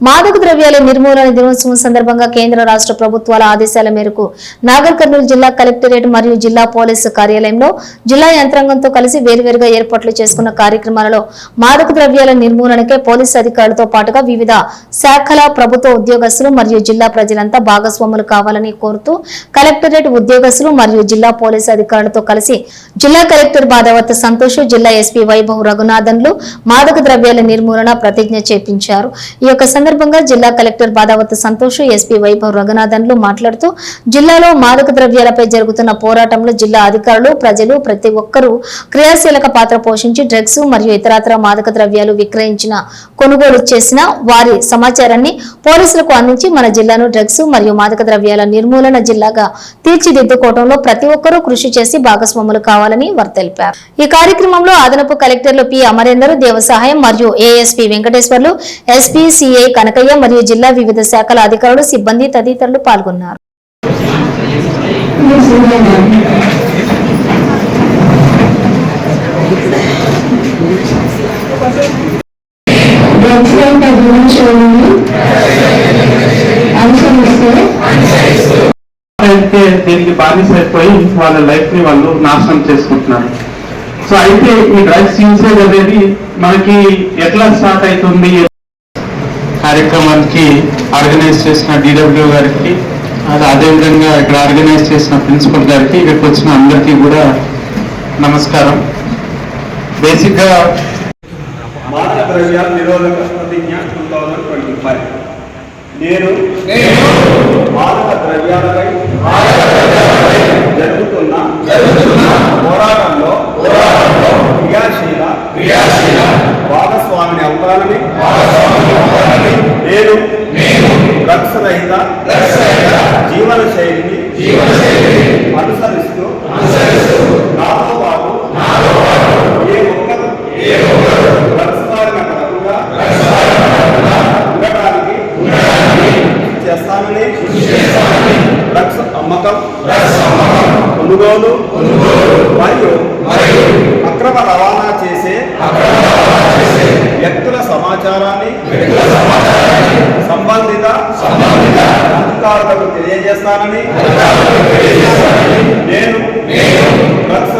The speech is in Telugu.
మాదక ద్రవ్యాల నిర్మూలన దినోత్సవం సందర్భంగా కేంద్ర రాష్ట్ర ప్రభుత్వాల ఆదేశాల మేరకు నాగర్ కర్నూలు జిల్లా కలెక్టరేట్ మరియు జిల్లా పోలీసు కార్యాలయంలో జిల్లా యంత్రాంగంతో కలిసి వేర్వేరుగా ఏర్పాట్లు చేసుకున్న కార్యక్రమాలలో మాదక ద్రవ్యాల నిర్మూలనకే పోలీసు అధికారులతో పాటుగా వివిధ శాఖల ప్రభుత్వ ఉద్యోగస్తులు మరియు జిల్లా ప్రజలంతా భాగస్వాములు కావాలని కోరుతూ కలెక్టరేట్ ఉద్యోగస్తులు మరియు జిల్లా పోలీసు అధికారులతో కలిసి జిల్లా కలెక్టర్ బాధవత సంతోష్ జిల్లా ఎస్పీ వైభవ్ రఘునాథన్లు మాదక ద్రవ్యాల నిర్మూలన ప్రతిజ్ఞ చేపించారు. ఈ యొక్క సందర్భంగా జిల్లా కలెక్టర్ బాదావత్ సంతోష్ ఎస్పీ వైభవ్ రఘునాథన్లు మాట్లాడుతూ జిల్లాలో మాదక ద్రవ్యాలపై జరుగుతున్న పోరాటంలో జిల్లా అధికారులు ప్రజలు ప్రతి ఒక్కరూ క్రియాశీలక పాత్ర పోషించి డ్రగ్స్ మరియు ఇతరత్ర మాదక ద్రవ్యాలు విక్రయించిన కొనుగోలు చేసిన వారి సమాచారాన్ని పోలీసులకు అందించి మన జిల్లాను డ్రగ్స్ మరియు మాదక ద్రవ్యాల నిర్మూలన జిల్లాగా తీర్చిదిద్దుకోవడంలో ప్రతి ఒక్కరూ కృషి చేసి భాగస్వాములు కావాలని వారు తెలిపారు. ఈ కార్యక్రమంలో అదనపు కలెక్టర్లు పి అమరేందర్ దేవసహాయం మరియు ASP Venkateswarlu SP CI Kanakaiah మరియు జిల్లా వివిధ శాఖల అధికారులు సిబ్బంది తదితరులు పాల్గొన్నారు. అయితే దీనికి బానిస వాళ్ళ లైఫ్ని వాళ్ళు నాశనం చేసుకుంటున్నారు. సో అయితే ఈ డ్రగ్స్ యూసేజ్ అనేది మనకి ఎట్లా స్టార్ట్ అవుతుంది? కార్యక్రమానికి ఆర్గనైజ్ చేసిన డిడబ్ల్యూ గారికి అది అదేవిధంగా ఇక్కడ ఆర్గనైజ్ చేసిన ప్రిన్సిపల్ గారికి ఇక్కడికి వచ్చిన అందరికీ కూడా నమస్కారం. బేసిక్గా మాదక ద్రవ్యాల నిరోధక ప్రతిజ్ఞ టూ థౌజండ్ ట్వంటీ ఫైవ్ నేను మాదక ద్రవ్యాలపై జరుగుతున్న పోరాటంలో క్రియాశీల భాగస్వామిని అవుతానని జీవన శైలిని అనుసరిస్తూ నాతో పాటు ఏ ఒక్కరు డ్రగ్స్ బారిన పడకుండా ఉండటానికి చేస్తానని డ్రగ్స్ అమ్మకం కొనుగోలు మరియు అక్రమ రవాణా చేసే వ్యక్తుల సమాచారాన్ని అధికారులకు తెలియజేస్తానని నేను డ్రగ్స్